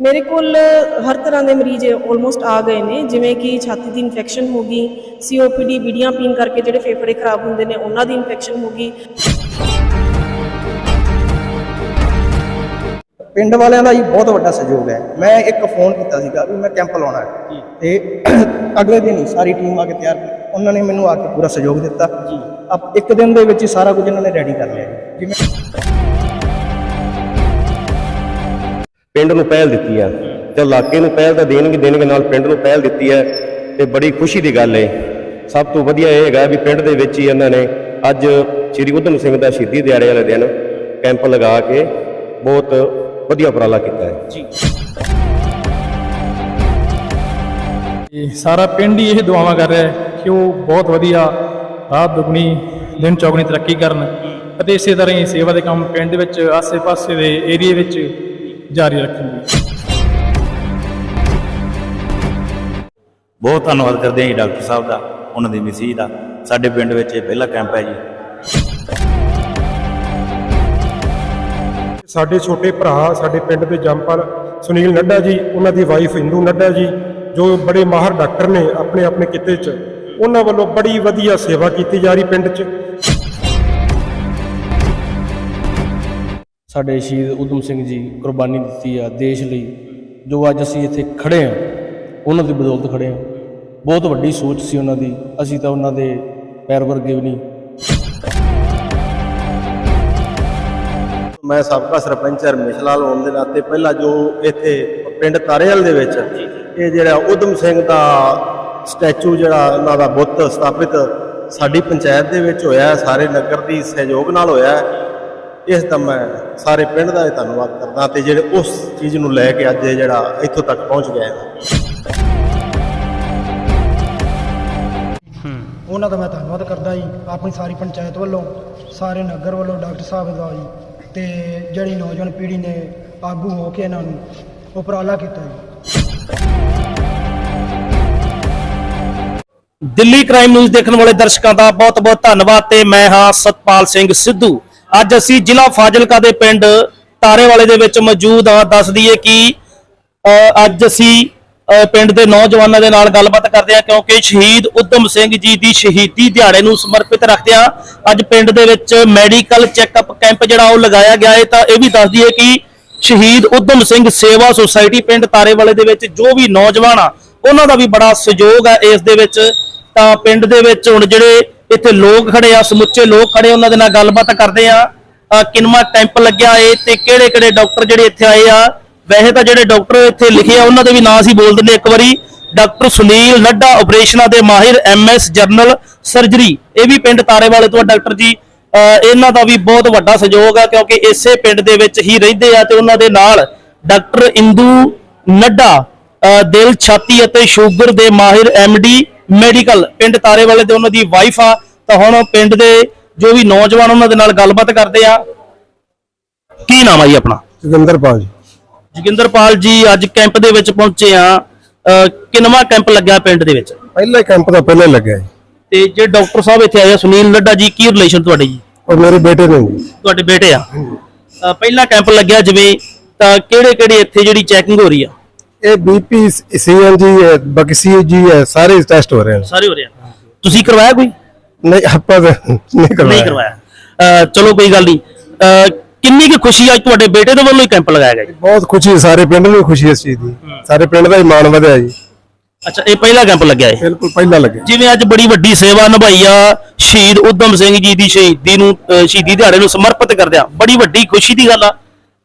ਮੇਰੇ ਕੋਲ ਹਰ ਤਰ੍ਹਾਂ ਦੇ ਮਰੀਜ਼ ਆਲਮੋਸਟ ਆ ਗਏ ਨੇ ਜਿਵੇਂ ਕਿ ਛਾਤੀ ਦੀ ਇਨਫੈਕਸ਼ਨ ਹੋ ਗਈ ਸੀਓਪੀਡੀ ਬੀੜੀਆਂ ਪੀਣ ਕਰਕੇ ਜਿਹੜੇ ਫੇਫੜੇ ਖਰਾਬ ਹੁੰਦੇ ਨੇ ਉਹਨਾਂ ਦੀ ਇਨਫੈਕਸ਼ਨ ਹੋ ਗਈ। ਪਿੰਡ ਵਾਲਿਆਂ ਦਾ ਹੀ ਬਹੁਤ ਵੱਡਾ ਸਹਿਯੋਗ ਹੈ। ਮੈਂ ਇੱਕ ਫੋਨ ਕੀਤਾ ਸੀਗਾ ਵੀ ਮੈਂ ਕੈਂਪ ਲਾਉਣਾ ਹੈ। ਤੇ ਅਗਲੇ ਦਿਨ ਹੀ ਸਾਰੀ ਟੀਮ ਆ ਕੇ ਤਿਆਰ ਕੀਤੀ ਉਹਨਾਂ ਨੇ ਮੈਨੂੰ ਆ ਕੇ ਪੂਰਾ ਸਹਿਯੋਗ ਦਿੱਤਾ। ਜੀ। ਇੱਕ ਦਿਨ ਦੇ ਵਿੱਚ ਹੀ ਸਾਰਾ ਕੁਝ ਇਹਨਾਂ ਨੇ ਰੈਡੀ ਕਰ ਲਿਆ ਜੀ। ਜਿਵੇਂ ਪਿੰਡ ਨੂੰ ਪਹਿਲ ਦਿੱਤੀ ਹੈ ਤੇ ਇਲਾਕੇ ਨੂੰ ਪਹਿਲ ਤਾਂ ਦੇਣਗੇ ਦੇਣਗੇ ਨਾਲ ਪਿੰਡ ਨੂੰ ਪਹਿਲ ਦਿੱਤੀ ਹੈ ਤੇ ਬੜੀ ਖੁਸ਼ੀ ਦੀ ਗੱਲ ਹੈ ਸਭ ਤੋਂ ਵਧੀਆ ਇਹ ਹੈਗਾ ਵੀ ਪਿੰਡ ਦੇ ਵਿੱਚ ਹੀ ਇਹਨਾਂ ਨੇ ਅੱਜ ਸ੍ਰੀ ਉਧਮ ਸਿੰਘ ਦਾ ਸ਼ਹੀਦੀ ਦਿਹਾੜੇ ਵਾਲੇ ਦਿਨ ਕੈਂਪ ਲਗਾ ਕੇ ਬਹੁਤ ਵਧੀਆ ਉਪਰਾਲਾ ਕੀਤਾ ਹੈ। ਜੀ। ਸਾਰਾ ਪਿੰਡ ਹੀ ਇਹ ਦੁਆਵਾਂ ਕਰ ਰਿਹਾ ਹੈ ਕਿ ਉਹ ਬਹੁਤ ਵਧੀਆ ਰਾਤ ਦੁਗਣੀ ਦਿਨ ਚੌਗਣੀ ਤਰੱਕੀ ਕਰਨ ਅਤੇ ਇਸੇ ਤਰ੍ਹਾਂ ਹੀ ਸੇਵਾ ਦੇ ਕੰਮ ਪਿੰਡ ਦੇ ਵਿੱਚ ਆਸੇ-ਪਾਸੇ ਦੇ ਏਰੀਏ ਵਿੱਚ ਜਾਰੀ ਰੱਖਣਗੇ ਬਹੁਤ ਧੰਨਵਾਦ ਕਰਦੇ ਹਾਂ ਜੀ ਡਾਕਟਰ ਸਾਹਿਬ ਦਾ ਉਹਨਾਂ ਦੀ ਮਿਸੀ ਦਾ। ਸਾਡੇ ਪਿੰਡ ਵਿੱਚ ਇਹ ਪਹਿਲਾ ਕੈਂਪ ਹੈ ਜੀ। ਸਾਡੇ ਛੋਟੇ ਭਰਾ ਸਾਡੇ ਪਿੰਡ ਦੇ ਜੰਮਪਲ ਸੁਨੀਲ ਨੱਡਾ ਜੀ ਉਹਨਾਂ ਦੀ ਵਾਈਫ ਇੰਦੂ ਨੱਡਾ ਜੀ ਜੋ ਬੜੇ ਮਾਹਰ ਡਾਕਟਰ ਨੇ ਆਪਣੇ ਆਪਣੇ ਕਿੱਤੇ 'ਚ ਉਹਨਾਂ ਵੱਲੋਂ ਬੜੀ ਵਧੀਆ ਸੇਵਾ ਕੀਤੀ ਜਾ ਰਹੀ ਪਿੰਡ 'ਚ। ਸਾਡੇ ਸ਼ਹੀਦ ਉਦਮ ਸਿੰਘ ਜੀ ਕੁਰਬਾਨੀ ਦਿੱਤੀ ਆ ਦੇਸ਼ ਲਈ, ਜੋ ਅੱਜ ਅਸੀਂ ਇੱਥੇ ਖੜੇ ਆ ਉਹਨਾਂ ਦੀ ਬਦੌਲਤ ਖੜੇ ਆ ਬਹੁਤ ਵੱਡੀ ਸੋਚ ਸੀ ਉਹਨਾਂ ਦੀ, ਅਸੀਂ ਤਾਂ ਉਹਨਾਂ ਦੇ ਪੈਰ ਵਰਗੇ ਵੀ ਨਹੀਂ। ਮੈਂ ਸਾਬਕਾ ਸਰਪੰਚ ਰਮੇਸ਼ ਲਾਲ ਹੋਣ ਦੇ ਨਾਤੇ ਪਹਿਲਾਂ ਜੋ ਇੱਥੇ ਪਿੰਡ ਤਾਰੇਵਾਲ ਦੇ ਵਿੱਚ ਇਹ ਜਿਹੜਾ ਉਦਮ ਸਿੰਘ ਦਾ ਸਟੈਚੂ ਜਿਹੜਾ ਉਹਨਾਂ ਦਾ ਬੁੱਤ ਸਥਾਪਿਤ ਸਾਡੀ ਪੰਚਾਇਤ ਦੇ ਵਿੱਚ ਹੋਇਆ, ਸਾਰੇ ਨਗਰ ਦੀ ਸਹਿਯੋਗ ਨਾਲ ਹੋਇਆ। ਇਸ ਦਾ ਮੈਂ ਸਾਰੇ ਪਿੰਡ ਦਾ ਧੰਨਵਾਦ ਕਰਦਾ ਤੇ ਜਿਹੜੇ ਉਸ ਚੀਜ਼ ਨੂੰ ਲੈ ਕੇ ਅੱਜ ਇਹ ਜਿਹੜਾ ਇੱਥੋਂ ਤੱਕ ਪਹੁੰਚ ਗਿਆ ਹੈ। ਉਹਨਾਂ ਦਾ ਮੈਂ ਧੰਨਵਾਦ ਕਰਦਾ ਜੀ ਆਪਣੀ ਸਾਰੀ ਪੰਚਾਇਤ ਵੱਲੋਂ ਸਾਰੇ ਨਗਰ ਵੱਲੋਂ ਡਾਕਟਰ ਸਾਹਿਬ ਦਾ ਜੀ ਤੇ ਜਿਹੜੀ ਨੌਜਵਾਨ ਪੀੜ੍ਹੀ ਨੇ ਆਗੂ ਹੋ ਕੇ ਇਹਨਾਂ ਨੂੰ ਉਪਰਾਲਾ ਕੀਤਾ ਜੀ। ਦਿੱਲੀ ਕ੍ਰਾਈਮ ਨਿਊਜ਼ ਦੇਖਣ ਵਾਲੇ ਦਰਸ਼ਕਾਂ ਦਾ ਬਹੁਤ-ਬਹੁਤ ਧੰਨਵਾਦ ਤੇ ਮੈਂ ਹਾਂ ਸਤਪਾਲ ਸਿੰਘ ਸਿੱਧੂ। ਅੱਜ ਅਸੀਂ ਜ਼ਿਲ੍ਹਾ ਫਾਜ਼ਿਲਕਾ ਦੇ ਪਿੰਡ ਤਾਰੇਵਾਲੇ ਦੇ ਵਿੱਚ ਮੌਜੂਦ ਹਾਂ। ਦੱਸ ਦਈਏ ਕਿ ਅੱਜ ਅਸੀਂ ਪਿੰਡ ਦੇ ਨੌਜਵਾਨਾਂ ਦੇ ਨਾਲ ਗੱਲਬਾਤ ਕਰਦੇ ਹਾਂ ਕਿਉਂਕਿ ਸ਼ਹੀਦ ਉਦਮ ਸਿੰਘ ਜੀ ਦੀ ਸ਼ਹੀਦੀ ਦਿਹਾੜੇ ਨੂੰ ਸਮਰਪਿਤ ਰੱਖਦੇ ਹਾਂ ਅੱਜ ਪਿੰਡ ਦੇ ਵਿੱਚ ਮੈਡੀਕਲ ਚੈੱਕਅਪ ਕੈਂਪ ਜਿਹੜਾ ਉਹ ਲਗਾਇਆ ਗਿਆ ਹੈ। ਤਾਂ ਇਹ ਵੀ ਦੱਸ ਦਈਏ ਕਿ ਸ਼ਹੀਦ ਉਦਮ ਸਿੰਘ ਸੇਵਾ ਸੁਸਾਇਟੀ ਪਿੰਡ ਤਾਰੇਵਾਲੇ ਦੇ ਵਿੱਚ ਜੋ ਵੀ ਨੌਜਵਾਨ ਆ, ਉਹਨਾਂ ਦਾ ਵੀ ਬੜਾ ਸਹਿਯੋਗ ਆ ਇਸ ਦੇ ਵਿੱਚ। ਤਾਂ ਪਿੰਡ ਦੇ ਵਿੱਚ ਹੁਣ ਜਿਹੜੇ ਇੱਥੇ ਲੋਕ ਖੜੇ ਆ, ਸਮੁੱਚੇ ਲੋਕ ਖੜੇ, ਉਹਨਾਂ ਦੇ ਨਾਲ ਗੱਲਬਾਤ ਕਰਦੇ ਆ। ਅਹ ਕਿੰਨਵਾਂ ਕੈਂਪ ਲੱਗਿਆ ਏ ਤੇ ਕਿਹੜੇ ਕਿਹੜੇ ਡਾਕਟਰ ਜਿਹੜੇ ਇੱਥੇ ਆਏ ਆ? ਵੈਸੇ ਤਾਂ ਜਿਹੜੇ ਡਾਕਟਰ ਇੱਥੇ ਲਿਖੇ ਆ, ਉਹਨਾਂ ਦੇ ਵੀ ਨਾਂ ਅਸੀਂ ਬੋਲ ਦਿੰਦੇ ਇੱਕ ਵਾਰੀ। ਡਾਕਟਰ ਸੁਨੀਲ ਨੱਡਾ ਆਪਰੇਸ਼ਨਾਂ ਦੇ ਮਾਹਿਰ ਐਮਐਸ ਜਰਨਲ ਸਰਜਰੀ। ਇਹ ਵੀ ਪਿੰਡ ਤਾਰੇਵਾਲੇ ਤੋਂ ਆ, ਡਾਕਟਰ ਜੀ। ਇਹਨਾਂ ਦਾ ਵੀ ਬਹੁਤ ਵੱਡਾ ਸਹਿਯੋਗ ਆ, ਕਿਉਂਕਿ ਇਸੇ ਪਿੰਡ ਦੇ ਵਿੱਚ ਹੀ ਰਹਿੰਦੇ ਆ ਤੇ ਉਹਨਾਂ ਦੇ ਨਾਲ ਡਾਕਟਰ ਇੰਦੂ ਨੱਡਾ ਦਿਲ ਛਾਤੀ ਅਤੇ ਸ਼ੂਗਰ ਦੇ ਮਾਹਿਰ ਐਮਡੀ ਮੈਡੀਕਲ, ਪਿੰਡ ਤਾਰੇਵਾਲੇ ਦੇ ਉਹਨਾਂ ਦੀ ਵਾਈਫ ਆ। ਤਾਂ ਹੁਣ ਪਿੰਡ ਦੇ ਜੋ ਵੀ ਨੌਜਵਾਨ ਉਹਨਾਂ ਦੇ ਨਾਲ ਗੱਲਬਾਤ ਕਰਦੇ ਆ। ਕੀ ਨਾਮ ਆ ਜੀ ਆਪਣਾ? ਜਗਿੰਦਰਪਾਲ ਜੀ। ਜੋਗਿੰਦਰਪਾਲ ਜੀ ਅੱਜ ਕੈਂਪ ਦੇ ਵਿੱਚ ਪਹੁੰਚੇ ਆ। ਕਿੰਨਵਾਂ ਕੈਂਪ ਲੱਗਿਆ ਪਿੰਡ ਦੇ ਵਿੱਚ? ਪਹਿਲਾ ਕੈਂਪ ਤਾਂ ਪਹਿਲਾਂ ਲੱਗਿਆ ਜੀ। ਤੇ ਜੇ ਡਾਕਟਰ ਸਾਹਿਬ ਇੱਥੇ ਆਏ ਆ ਸੁਨੀਲ ਨੱਡਾ ਜੀ ਕੀ ਰਿਲੇਸ਼ਨ ਤੁਹਾਡੇ ਜੀ? ਔਰ ਮੇਰੇ ਬੇਟੇ ਨੇ ਜੀ। ਤੁਹਾਡੇ ਬੇਟੇ ਆ। ਪਹਿਲਾ ਕੈਂਪ ਲੱਗਿਆ ਜਿਵੇਂ ਤਾਂ ਕਿਹੜੇ ਕਿਹੜੇ ਇੱਥੇ ਜਿਹੜੀ ਚੈਕਿੰਗ ਹੋ ਰਹੀ ਆ? ਇਹ ਬੀਪੀ ਸੀਐਨਜੀ ਹੈ ਬਾਕੀ ਸੀਜੀ ਹੈ ਸਾਰੇ ਟੈਸਟ ਹੋ ਰਹੇ ਨੇ। ਸਾਰੇ ਹੋ ਰਹੇ ਆ। ਤੁਸੀਂ ਕਰਵਾਇਆ ਕੋਈ? ਨਹੀਂ ਆਪਾਂ ਤਾਂ ਨਹੀਂ ਕਰਵਾਇਆ। ਨਹੀਂ ਕਰਵਾਇਆ। ਅਹ ਚਲੋ ਕੋਈ ਗੱਲ ਨਹੀਂ। ਅਹ ਕਿੰਨੀ ਕੁ ਖੁਸ਼ੀ ਅੱਜ ਤੁਹਾਡੇ ਬੇਟੇ ਦੇ ਵੱਲੋਂ ਹੀ ਕੈਂਪ ਲਗਾਇਆ ਗਿਆ ਜੀ? ਬਹੁਤ ਖੁਸ਼ੀ ਹੈ, ਸਾਰੇ ਪਿੰਡ ਨੂੰ ਖੁਸ਼ੀ ਇਸ ਚੀਜ਼ ਦੀ। ਸਾਰੇ ਪਿੰਡ ਦਾ ਹੀ ਮਾਣ ਵਧਿਆ ਜੀ। ਅੱਛਾ ਇਹ ਪਹਿਲਾ ਕੈਂਪ ਲੱਗਿਆ ਹੈ ਬਿਲਕੁਲ ਪਹਿਲਾਂ ਲੱਗਿਆ। ਜਿਵੇਂ ਅੱਜ ਬੜੀ ਵੱਡੀ ਸੇਵਾ ਨਿਭਾਈ ਆ ਸ਼ਹੀਦ ਉਦਮ ਸਿੰਘ ਜੀ ਦੀ ਸ਼ਹੀਦੀ ਨੂੰ ਅਹ ਸ਼ਹੀਦੀ ਦਿਹਾੜੇ ਨੂੰ ਸਮਰਪਿਤ ਕਰਦਿਆਂ। ਬੜੀ ਵੱਡੀ ਖੁਸ਼ੀ ਦੀ ਗੱਲ ਆ।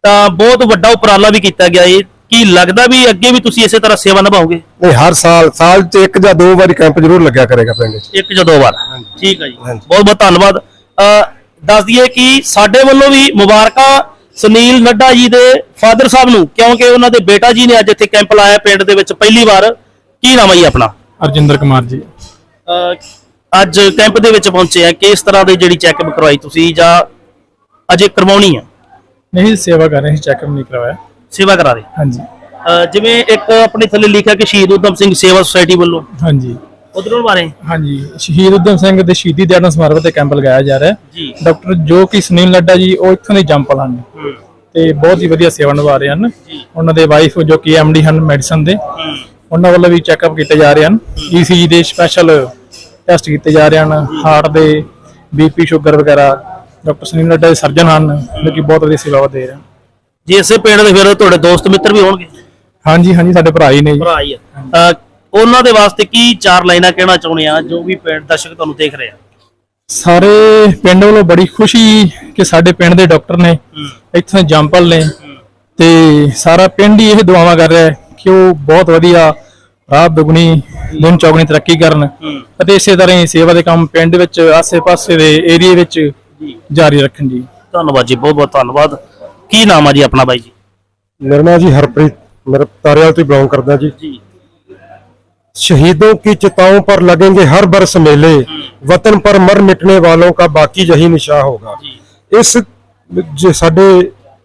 ਤਾਂ ਬਹੁਤ ਵੱਡਾ ਉਪਰਾਲਾ ਵੀ ਕੀਤਾ ਗਿਆ ਇਹ। ਕੀ ਲੱਗਦਾ ਵੀ ਅੱਗੇ ਵੀ ਤੁਸੀਂ ਇਸੇ ਤਰ੍ਹਾਂ ਸੇਵਾ ਨਿਭਾਓਗੇ? ਨਹੀਂ ਹਰ ਸਾਲ ਸਾਲ 'ਚ ਇੱਕ ਜਾਂ ਦੋ ਵਾਰੀ ਕੈਂਪ ਜ਼ਰੂਰ ਲੱਗਿਆ ਕਰੇਗਾ ਪਿੰਡ 'ਚ। ਇੱਕ ਜਾਂ ਦੋ ਵਾਰ। ਠੀਕ ਹੈ ਜੀ। ਬਹੁਤ ਬਹੁਤ ਧੰਨਵਾਦ। ਅਹ ਦੱਸ ਦਈਏ ਕਿ ਸਾਡੇ ਵੱਲੋਂ ਵੀ ਮੁਬਾਰਕਾਂ ਸੁਨੀਲ ਨੱਡਾ ਜੀ ਦੇ ਫਾਦਰ ਸਾਹਿਬ ਨੂੰ ਕਿਉਂਕਿ ਉਹਨਾਂ ਦੇ ਬੇਟਾ ਜੀ ਨੇ ਅੱਜ ਇੱਥੇ ਕੈਂਪ ਲਾਇਆ ਪਿੰਡ ਦੇ ਵਿੱਚ ਪਹਿਲੀ ਵਾਰ। ਕੀ ਨਾਮ ਹੈ ਜੀ ਆਪਣਾ? ਅਰਜਿੰਦਰ ਕੁਮਾਰ ਜੀ। ਅਹ ਅੱਜ ਕੈਂਪ ਦੇ ਵਿੱਚ ਪਹੁੰਚੇ ਆ। ਕਿਸ ਤਰ੍ਹਾਂ ਦੀ ਜਿਹੜੀ ਚੈੱਕਅਪ ਕਰਵਾਈ ਤੁਸੀਂ ਜਾਂ ਅਜੇ ਕਰਵਾਉਣੀ ਆ? ਨਹੀਂ ਸੇਵਾ ਕਰ ਰਹੇ ਸੀ ਚੈੱਕਅਪ ਨਹੀਂ ਕਰਵਾਇਆ। ਸੇਵਾ ਕਰਾ ਰਹੇ। ਹਾਂਜੀ। ਅਹ ਜਿਵੇਂ ਇੱਕ ਆਪਣੇ ਥੱਲੇ ਲਿਖਿਆ ਕਿ ਸ਼ਹੀਦ ਉਦਮ ਸਿੰਘ ਸੇਵਾ ਸੁਸਾਇਟੀ ਵੱਲੋਂ। ਹਾਂਜੀ। ਉਧਰੋਂ ਬਾਰੇ ਹਾਂਜੀ। ਸ਼ਹੀਦ ਉਦਮ ਸਿੰਘ ਦੇ ਸ਼ਹੀਦੀ ਦਿਹਾੜਾ ਨੂੰ ਸਮਰਪਿਤ ਇਹ ਕੈਂਪ ਲਗਾਇਆ ਜਾ ਰਿਹਾ। ਹੈ ਜੀ। ਡਾਕਟਰ ਜੋ ਕਿ ਸੁਨੀਲ ਨੱਡਾ ਜੀ ਉਹ ਇੱਥੋਂ ਦੇ ਜੰਪਲ ਹਨ। ਤੇ ਬਹੁਤ ਹੀ ਵਧੀਆ ਸੇਵਾ ਨਿਭਾ ਰਹੇ ਹਨ। ਉਹਨਾਂ ਦੇ ਵਾਈਫ ਜੋ ਕਿ ਐਮਡੀ ਹਨ ਮੈਡੀਸਨ ਦੇ ਉਹਨਾਂ ਵੱਲੋਂ ਵੀ ਚੈੱਕਅਪ ਕੀਤੇ ਜਾ ਰਹੇ ਹਨ। ਈਸੀਜੀ ਦੇ ਸਪੈਸ਼ਲ ਟੈਸਟ ਕੀਤੇ ਜਾ ਰਹੇ ਹਨ। ਹਾਰਟ ਦੇ ਬੀਪੀ ਸ਼ੂਗਰ ਵਗੈਰਾ ਡਾਕਟਰ ਸੁਨੀਲ ਨੱਡਾ ਦੇ ਸਰਜਨ ਹਨ ਜੋ ਕਿ ਬਹੁਤ ਵਧੀਆ ਸੇਵਾ ਦੇ ਰਹੇ ਹਨ। ਜੇ ਇਸੇ ਪਿੰਡ ਦੇ ਫਿਰ ਤੁਹਾਡੇ ਦੋਸਤ ਮਿੱਤਰ ਵੀ ਹੋਣਗੇ? ਹਾਂਜੀ ਹਾਂਜੀ ਸਾਡੇ ਭਰਾ ਹੀ ਨੇ ਜੀ। ਭਰਾ ਹੀ ਆ। ਅਹ ਉਹਨਾਂ ਦੇ ਵਾਸਤੇ ਕੀ ਚਾਰ ਲਾਈਨਾਂ ਕਹਿਣਾ ਚਾਹੁੰਦੇ ਆ ਜੋ ਵੀ ਪਿੰਡ ਦਰਸ਼ਕ ਤੁਹਾਨੂੰ ਦੇਖ ਰਹੇ ਆ? ਸਾਰੇ ਪਿੰਡ ਵੱਲੋਂ ਬੜੀ ਖੁਸ਼ੀ ਕਿ ਸਾਡੇ ਪਿੰਡ ਦੇ ਡਾਕਟਰ ਨੇ ਇੱਥੋਂ ਜੰਪਲ ਨੇ ਤੇ ਸਾਰਾ ਪਿੰਡ ਹੀ ਇਹ ਦੁਆਵਾਂ ਕਰ ਰਿਹਾ ਹੈ ਕਿ ਉਹ ਬਹੁਤ ਵਧੀਆ ਰਾਤ ਦੁਗਣੀ ਦਿਨ ਚੌਗਣੀ ਤਰੱਕੀ ਕਰਨ ਅਤੇ ਇਸੇ ਤਰ੍ਹਾਂ ਹੀ ਸੇਵਾ ਦੇ ਕੰਮ ਪਿੰਡ ਵਿੱਚ ਆਸੇ-ਪਾਸੇ ਦੇ ਏਰੀਏ ਵਿੱਚ ਜਾਰੀ ਰੱਖਣ ਜੀ। ਧੰਨਵਾਦ ਜੀ ਬਹੁਤ ਬਹੁਤ ਧੰਨਵਾਦ। ਕੀ ਨਾਮ ਆ ਜੀ ਆਪਣਾ ਬਾਈ ਜੀ ਮੇਰਾ ਨਾਮ ਜੀ ਹਰਪ੍ਰੀਤ ਮੇਰਾ ਤਾਰਿਆਲ ਤੋਂ ਬਿਲੋਂਗ ਕਰਦਾ ਜੀ ਜੀ शहीदों की चिताओं पर लगेंगे हर बरस मेले वतन पर मर मिटने वालों का बाकी यही निशाह होगा ਇਸ ਜ- ਸਾਡੇ